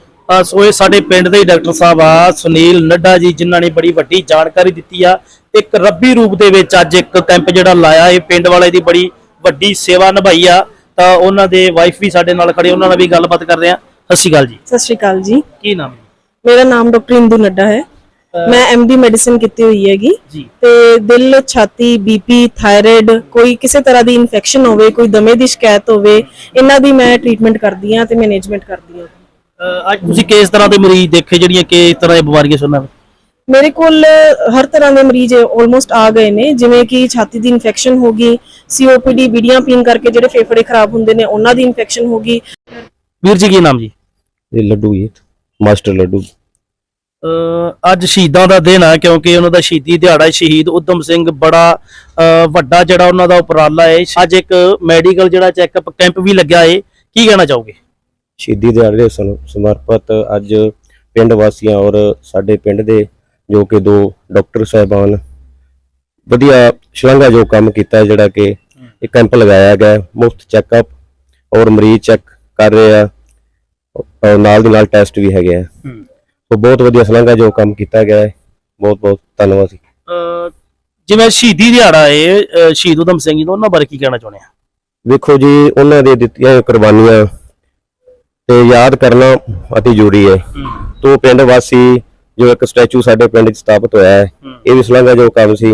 ਸੋ ਇਹ ਸਾਡੇ ਪਿੰਡ ਦੇ ਡਾਕਟਰ ਸਾਹਿਬ ਆ ਸੁਨੀਲ ਨੱਡਾ ਜੀ ਜਿਨ੍ਹਾਂ ਨੇ ਬੜੀ ਵੱਡੀ ਜਾਣਕਾਰੀ ਦਿੱਤੀ ਆ। ਇੱਕ ਰੱਬੀ ਰੂਪ ਦੇ ਵਿੱਚ ਅੱਜ ਇੱਕ ਕੈਂਪ ਜਿਹੜਾ ਲਾਇਆ ਇਹ ਪਿੰਡ ਵਾਲੇ ਦੀ ਬੜੀ ਵੱਡੀ ਸੇਵਾ ਨਿਭਾਈ ਆ। ਤਾਂ ਉਹਨਾਂ ਦੇ ਵਾਈਫ ਵੀ ਸਾਡੇ ਨਾਲ ਖੜੇ ਉਹਨਾਂ ਨਾਲ ਵੀ ਗੱਲਬਾਤ ਕਰਦੇ ਆ। ਸਤਿ ਸ਼੍ਰੀ ਅਕਾਲ ਜੀ। ਸਤਿ ਸ਼੍ਰੀ ਅਕਾਲ ਜੀ। ਕੀ ਨਾਮ ਹੈ? ਮੇਰਾ ਨਾਮ ਡਾਕਟਰ ਇੰਦੂ ਨੱਡਾ ਹੈ। ਮੈਂ ਐਮਡੀ ਮੈਡੀਸਿਨ ਕੀਤੀ ਹੋਈ ਹੈਗੀ। ਤੇ ਦਿਲ ਛਾਤੀ ਬੀਪੀ ਥਾਇਰਾਇਡ ਕੋਈ ਕਿਸੇ ਤਰ੍ਹਾਂ ਦੀ ਇਨਫੈਕਸ਼ਨ ਹੋਵੇ ਕੋਈ ਦਮੇ ਦੀ ਸ਼ਿਕਾਇਤ ਹੋਵੇ ਇਹਨਾਂ ਦੀ ਮੈਂ ਟ੍ਰੀਟਮੈਂਟ ਕਰਦੀ ਹਾਂ ਤੇ ਮੈਨੇਜਮੈਂਟ ਕਰਦੀ ਅ, ਅੱਜ ਤੁਸੀਂ ਕਿਸ ਤਰ੍ਹਾਂ ਦੇ ਮਰੀਜ਼ ਦੇਖੇ ਜਿਹੜੀਆਂ ਕਿ ਇਸ ਤਰ੍ਹਾਂ ਦੀਆਂ ਬਿਮਾਰੀਆਂ ਸੁਣਨਾ ਮੇਰੇ ਕੋਲ ਹਰ ਤਰ੍ਹਾਂ ਦੇ ਮਰੀਜ਼ ਆਲਮੋਸਟ ਆ ਗਏ ਨੇ ਜਿਵੇਂ ਕਿ ਛਾਤੀ ਦੀ ਇਨਫੈਕਸ਼ਨ ਹੋ ਗਈ ਸੀਓਪੀਡੀ ਬੀੜੀਆਂ ਪੀਣ ਕਰਕੇ ਜਿਹੜੇ ਫੇਫੜੇ ਖਰਾਬ ਹੁੰਦੇ ਨੇ ਉਹਨਾਂ ਦੀ ਇਨਫੈਕਸ਼ਨ ਹੋ ਗਈ। ਵੀਰ ਜੀ ਕੀ ਨਾਮ ਜੀ? ਇਹ ਲੱਡੂ ਜੀ ਮਾਸਟਰ ਲੱਡੂ। ਅੱਜ ਸ਼ਹੀਦਾਂ ਦਾ ਦਿਨ ਹੈ ਕਿਉਂਕਿ ਉਹਨਾਂ ਦਾ ਸ਼ਹੀਦੀ ਦਿਹਾੜਾ ਸ਼ਹੀਦ ਉਦਮ ਸਿੰਘ ਬੜਾ ਵੱਡਾ ਜਿਹੜਾ ਉਹਨਾਂ ਦਾ ਉਪਰਾਲਾ ਹੈ। ਅੱਜ ਇੱਕ ਮੈਡੀਕਲ ਜਿਹੜਾ ਚੈੱਕਅਪ ਕੈਂਪ ਵੀ ਲੱਗਿਆ ਹੈ ਕੀ ਕਹਿਣਾ ਚਾਹੋਗੇ? ਸ਼ਹੀਦੀ ਦਿਹਾੜੇ ਦੇ ਸਮ- ਸਮਰਪਿਤ ਅੱਜ ਪਿੰਡ ਵਾਸੀਆਂ ਔਰ ਸਾਡੇ ਪਿੰਡ ਦੇ ਜੋ ਕਿ ਦੋ ਡਾਕਟਰ ਸਾਹਿਬਾਨ ਵਧੀਆ ਸ਼ਲਾਘਾ ਜੋ ਕੰਮ ਕੀਤਾ ਜਿਹੜਾ ਕਿ ਇਹ ਕੈਂਪ ਲਗਾਇਆ ਗਿਆ ਮੁਫਤ ਚੈੱਕਅਪ ਔਰ ਮਰੀਜ਼ ਚੈੱਕ ਕਰ ਰਹੇ ਆ। ਔਰ ਨਾਲ ਦੀ ਨਾਲ ਟੈਸਟ ਵੀ ਹੈਗੇ ਆ। ਸੋ ਬਹੁਤ ਵਧੀਆ ਸ਼ਲਾਘਾ ਜੋ ਕੰਮ ਕੀਤਾ ਗਿਆ ਹੈ। ਬਹੁਤ ਬਹੁਤ ਧੰਨਵਾਦ ਜੀ। ਜਿਵੇਂ ਸ਼ਹੀਦੀ ਦਿਹਾੜਾ ਹੈ ਅ, ਸ਼ਹੀਦ ਉਦਮ ਸਿੰਘ ਜੀ ਦਾ ਉਹਨਾਂ ਬਾਰੇ ਕੀ ਕਹਿਣਾ ਚਾਹੁੰਦੇ ਆ? ਵੇਖੋ ਜੀ ਉਹਨਾਂ ਦੇ ਦਿੱਤੀਆਂ ਕੁਰਬਾਨੀਆਂ ਤੇ ਯਾਦ ਕਰਨਾ ਅਤੀ ਜ਼ਰੂਰੀ ਹੈ। ਤੋਂ ਪਿੰਡ ਵਾਸੀ ਜੋ ਇੱਕ ਸਟੈਚੂ ਸਾਡੇ ਪਿੰਡ 'ਚ ਸਥਾਪਿਤ ਹੋਇਆ ਹੈ ਇਹ ਵੀ ਸ਼ਲਾਘਾ ਜੋ ਕੰਮ ਸੀ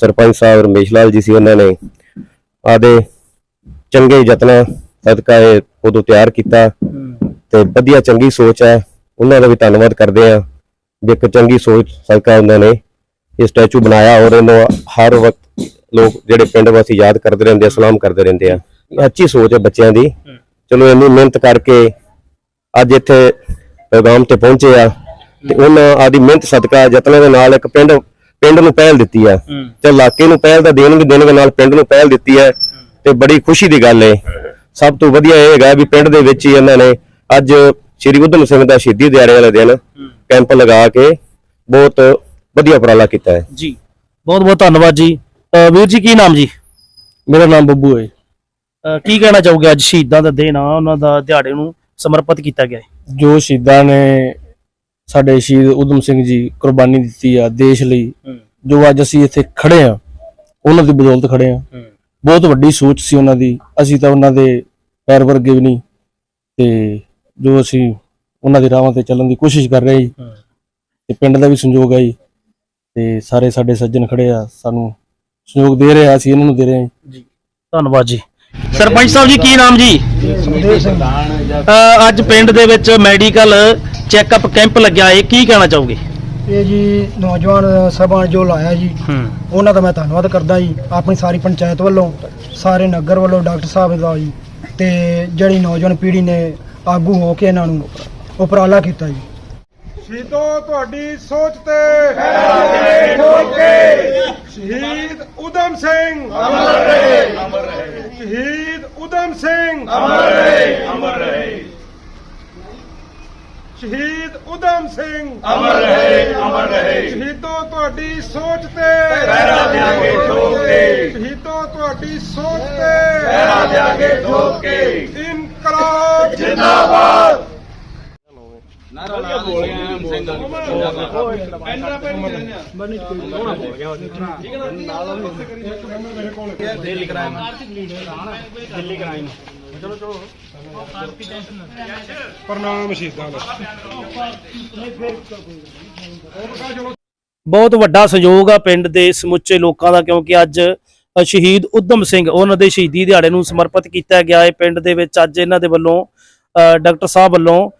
ਸਰਪੰਚ ਸਾਹਿਬ ਰਮੇਸ਼ ਲਾਲ ਜੀ ਸੀ ਉਹਨਾਂ ਨੇ ਆਦੇ ਚੰਗੇ ਯਤਨਾਂ ਸਦਕਾ ਇਹ ਉਦੋਂ ਤਿਆਰ ਕੀਤਾ ਤੇ ਵਧੀਆ ਚੰਗੀ ਸੋਚ ਹੈ। ਉਹਨਾਂ ਦਾ ਵੀ ਧੰਨਵਾਦ ਕਰਦੇ ਆ ਜੇ ਇੱਕ ਚੰਗੀ ਸੋਚ ਸਦਕਾ ਉਹਨਾਂ ਨੇ ਇਹ ਸਟੈਚੂ ਬਣਾਇਆ ਔਰ ਇਹਨੂੰ ਹਰ ਵਕਤ ਲੋਕ ਜਿਹੜੇ ਪਿੰਡ ਵਾਸੀ ਯਾਦ ਕਰਦੇ ਰਹਿੰਦੇ ਆ ਸਲਾਮ ਕਰਦੇ ਰਹਿੰਦੇ ਆ। ਅੱਛੀ ਸੋਚ ਹੈ ਬੱਚਿਆਂ ਦੀ। ਚਲੋ ਇੰਨੀ ਮਿਹਨਤ ਕਰਕੇ ਅੱਜ ਇੱਥੇ ਪ੍ਰੋਗਰਾਮ ਤੇ ਪਹੁੰਚੇ ਆ ਤੇ ਉਹਨਾਂ ਆਦੀ ਮਿਹਨਤ ਸਦਕਾ ਯਤਨਾਂ ਦੇ ਨਾਲ ਇੱਕ ਪਿੰਡ ਪਿੰਡ ਨੂੰ ਪਹਿਲ ਦਿੱਤੀ ਆ। ਤੇ ਇਲਾਕੇ ਨੂੰ ਪਹਿਲ ਤਾਂ ਦੇਣਗੇ ਦੇਣਗੇ ਨਾਲ ਪਿੰਡ ਨੂੰ ਪਹਿਲ ਦਿੱਤੀ ਹੈ ਤੇ ਬੜੀ ਖੁਸ਼ੀ ਦੀ ਗੱਲ ਹੈ ਸਭ ਤੋਂ ਵਧੀਆ ਇਹ ਹੈਗਾ ਵੀ ਪਿੰਡ ਦੇ ਵਿੱਚ ਹੀ ਇਹਨਾਂ ਨੇ ਅੱਜ ਸ੍ਰੀ ਉਧਮ ਸਿੰਘ ਦਾ ਸ਼ਹੀਦੀ ਦਿਹਾੜੇ ਵਾਲੇ ਦਿਨ ਕੈਂਪ ਲਗਾ ਕੇ ਬਹੁਤ ਵਧੀਆ ਉਪਰਾਲਾ ਕੀਤਾ ਹੈ। ਜੀ। ਬਹੁਤ ਬਹੁਤ ਧੰਨਵਾਦ ਜੀ। ਵੀਰ ਜੀ ਕੀ ਨਾਮ ਜੀ? ਮੇਰਾ ਨਾਮ ਬੱਬੂ ਹੈ। ਕੀ ਕਹਿਣਾ ਚਾਹੋਗੇ? ਅੱਜ ਸ਼ਹੀਦਾਂ ਦਾ ਦਿਨ ਆ ਉਹਨਾਂ ਦਾ ਦਿਹਾੜੇ ਨੂੰ ਸਮਰਪਿਤ ਕੀਤਾ ਗਿਆ ਹੈ। ਜੋ ਸ਼ਹੀਦਾਂ ਨੇ ਸਾਡੇ ਸ਼ਹੀਦ ਉਦਮ ਸਿੰਘ ਜੀ ਕੁਰਬਾਨੀ ਦਿੱਤੀ ਆ ਦੇਸ਼ ਲਈ ਜੋ ਅੱਜ ਅਸੀਂ ਇੱਥੇ ਖੜੇ ਆ ਉਹਨਾਂ ਦੀ ਬਦੌਲਤ ਖੜੇ ਆ ਬਹੁਤ ਵੱਡੀ ਸੋਚ ਸੀ ਉਹਨਾਂ ਦੀ। ਅਸੀਂ ਤਾਂ ਉਹਨਾਂ ਦੇ ਪੈਰ ਵਰਗੇ ਵੀ ਨਹੀਂ। ਤੇ ਜੋ ਅਸੀਂ ਉਹਨਾਂ ਦੇ ਰਾਹਾਂ ਤੇ ਚੱਲਣ ਦੀ ਕੋਸ਼ਿਸ਼ ਕਰ ਰਹੇ ਜੀ। ਤੇ ਪਿੰਡ ਦਾ ਵੀ ਸੰਯੋਗ ਹੈ ਜੀ। ਤੇ ਸਾਰੇ ਸਾਡੇ ਸੱਜਣ ਖੜੇ ਆ ਸਾਨੂੰ ਸਹਿਯੋਗ ਦੇ ਰਹੇ ਆ ਅਸੀਂ ਇਹਨਾਂ ਨੂੰ ਦੇ ਰਹੇ ਹਾਂ ਜੀ। ਧੰਨਵਾਦ ਜੀ। ਸਰਪੰਚ ਸਾਹਿਬ ਜੀ ਕੀ ਨਾਮ ਜੀ? ਅ, ਅੱਜ ਪਿੰਡ ਦੇ ਵਿੱਚ ਮੈਡੀਕਲ ਚੈੱਕਅਪ ਕੈਂਪ ਲੱਗਿਆ ਹੈ ਕੀ ਕਹਿਣਾ ਚਾਹੋਗੇ? ਇਹ ਜੀ ਨੌਜਵਾਨ ਸਭਾ ਜੋ ਲਾਇਆ ਜੀ ਹੂੰ। ਉਹਨਾਂ ਦਾ ਮੈਂ ਧੰਨਵਾਦ ਕਰਦਾ ਜੀ ਆਪਣੀ ਸਾਰੀ ਪੰਚਾਇਤ ਵੱਲੋਂ ਸਾਰੇ ਨਗਰ ਵੱਲੋਂ ਡਾਕਟਰ ਸਾਹਿਬ ਦਾ ਜੀ ਤੇ ਜਿਹੜੀ ਨੌਜਵਾਨ ਪੀੜ੍ਹੀ ਨੇ ਆਗੂ ਹੋ ਕੇ ਇਹਨਾਂ ਨੂੰ ਉਪਰਾਲਾ ਕੀਤਾ ਜੀ। ਸ਼ਹੀਦੋ, ਤੁਹਾਡੀ ਸੋਚ ਤੇ ਸ਼ਹੀਦ ਉਦਮ ਸਿੰਘ। ਅਮਰ ਰਹੇ ਅਮਰ ਰਹੇ ਸ਼ਹੀਦ ਉਦਮ ਸਿੰਘ। ਅਮਰ ਰਹੇ ਅਮਰ ਰਹੇ ਸ਼ਹੀਦ ਉਦਮ ਸਿੰਘ। ਅਮਰ ਰਹੇ ਅਮਰ ਰਹੇ ਸ਼ਹੀਦੋ, ਤੁਹਾਡੀ ਸੋਚ ਤੇ ਪਹਿਰਾ ਦਿਆਂਗੇ ਠੋਕ ਕੇ ਸ਼ਹੀਦੋ, ਤੁਹਾਡੀ ਸੋਚ ਤੇ ਪਹਿਰਾ ਦਿਆਂਗੇ ਠੋਕ ਕੇ ਇਨਕਲਾਬ ਜਿੰਦਾਬਾਦ। ਪ੍ਰਣਾਮ ਸ਼ਹੀਦਾਂ ਦਾ ਬਹੁਤ ਵੱਡਾ ਸਹਿਯੋਗ ਆ ਪਿੰਡ ਦੇ ਸਮੁੱਚੇ ਲੋਕਾਂ ਦਾ, ਕਿਉਂਕਿ ਅੱਜ ਸ਼ਹੀਦ ਉਦਮ ਸਿੰਘ, ਉਹਨਾਂ ਦੇ ਸ਼ਹੀਦੀ ਦਿਹਾੜੇ ਨੂੰ ਸਮਰਪਿਤ ਕੀਤਾ ਗਿਆ। ਹੈ ਪਿੰਡ ਦੇ ਵਿੱਚ ਅੱਜ ਇਹਨਾਂ ਦੇ ਵੱਲੋਂ ਡਾਕਟਰ ਸਾਹਿਬ ਵੱਲੋਂ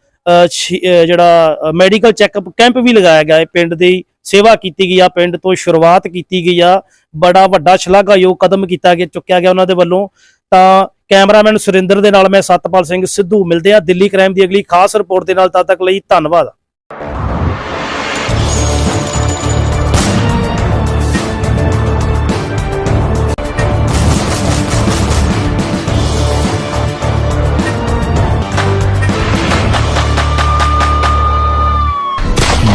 ਸ਼ੀ- ਜਿਹੜਾ ਮੈਡੀਕਲ ਚੈੱਕਅਪ ਕੈਂਪ ਵੀ ਲਗਾਇਆ ਗਿਆ। ਹੈ ਪਿੰਡ ਦੀ ਸੇਵਾ ਕੀਤੀ ਗਈ ਆ, ਪਿੰਡ ਤੋਂ ਸ਼ੁਰੂਆਤ ਕੀਤੀ ਗਈ ਆ। ਬੜਾ ਵੱਡਾ ਸ਼ਲਾਘਾਯੋਗ ਕਦਮ ਕੀਤਾ ਗਿਆ, ਚੁੱਕਿਆ ਗਿਆ ਉਹਨਾਂ ਦੇ ਵੱਲੋਂ। ਤਾਂ ਕੈਮਰਾਮੈਨ ਸੁਰਿੰਦਰ ਦੇ ਨਾਲ ਮੈਂ ਸਤਪਾਲ ਸਿੰਘ ਸਿੱਧੂ, ਮਿਲਦੇ ਆ ਦਿੱਲੀ ਕ੍ਰਾਈਮ ਦੀ ਅਗਲੀ ਖਾਸ ਰਿਪੋਰਟ ਦੇ ਨਾਲ, ਤਦ ਤੱਕ ਲਈ ਧੰਨਵਾਦ।